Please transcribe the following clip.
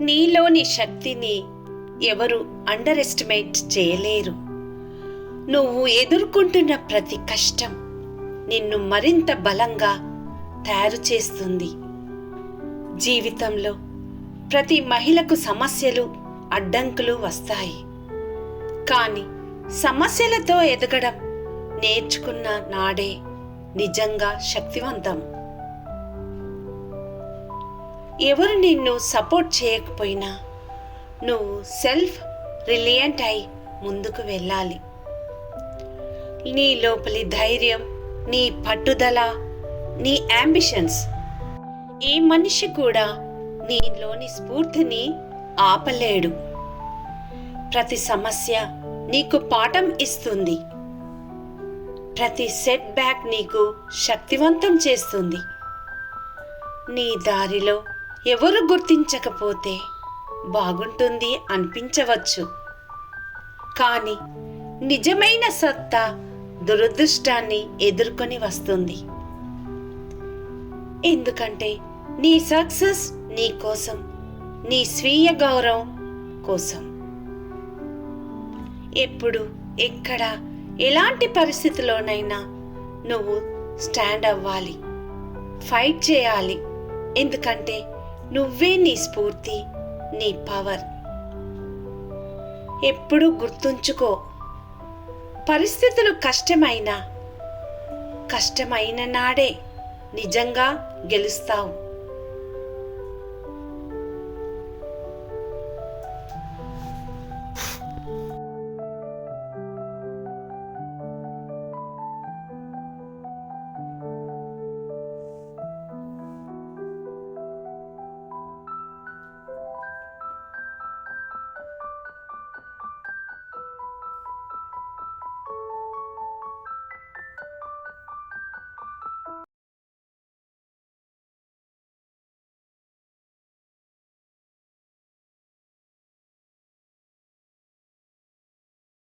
నీలోని శక్తిని ఎవరు అండర్ ఎస్టిమేట్ చేయలేరు. నువ్వు ఎదుర్కొంటున్న ప్రతి కష్టం నిన్ను మరింత బలంగా తయారు చేస్తుంది. జీవితంలో ప్రతి మహిళకు సమస్యలు అడ్డంకులు వస్తాయి. కానీ సమస్యలతో ఎదగడం నేర్చుకున్న నాడే నిజంగా శక్తివంతం. ఎవరు నిన్ను సపోర్ట్ చేయకపోయినా నువ్వు సెల్ఫ్ రిలియంట్ అయి ముందుకు వెళ్ళాలి. నీ లోపలి ధైర్యం నీ పట్టుదల నీ అంబిషన్స్ ఏ మనిషి కూడా నీలోని స్ఫూర్తిని ఆపలేడు. ప్రతి సమస్య నీకు పాఠం ఇస్తుంది. ప్రతి సెట్ బ్యాక్ నీకు శక్తివంతం చేస్తుంది. నీ దారిలో ఎవరు గుర్తించకపోతే బాగుంటుంది అనిపించవచ్చు. కానీ నిజమైన సత్తా దురదృష్టాన్ని ఎదుర్కొని వస్తుంది. ఎందుకంటే నీ సక్సెస్ నీ కోసం నీ స్వీయ గౌరవం కోసం. ఎప్పుడు ఎక్కడ ఎలాంటి పరిస్థితిలోనైనా నువ్వు స్టాండ్ అవ్వాలి ఫైట్ చేయాలి. ఎందుకంటే నువ్వే నీ స్ఫూర్తి నీ పవర్. ఎప్పుడు గుర్తుంచుకో పరిస్థితులు కష్టమైనా కష్టమైన నాడే నిజంగా గెలుస్తావు.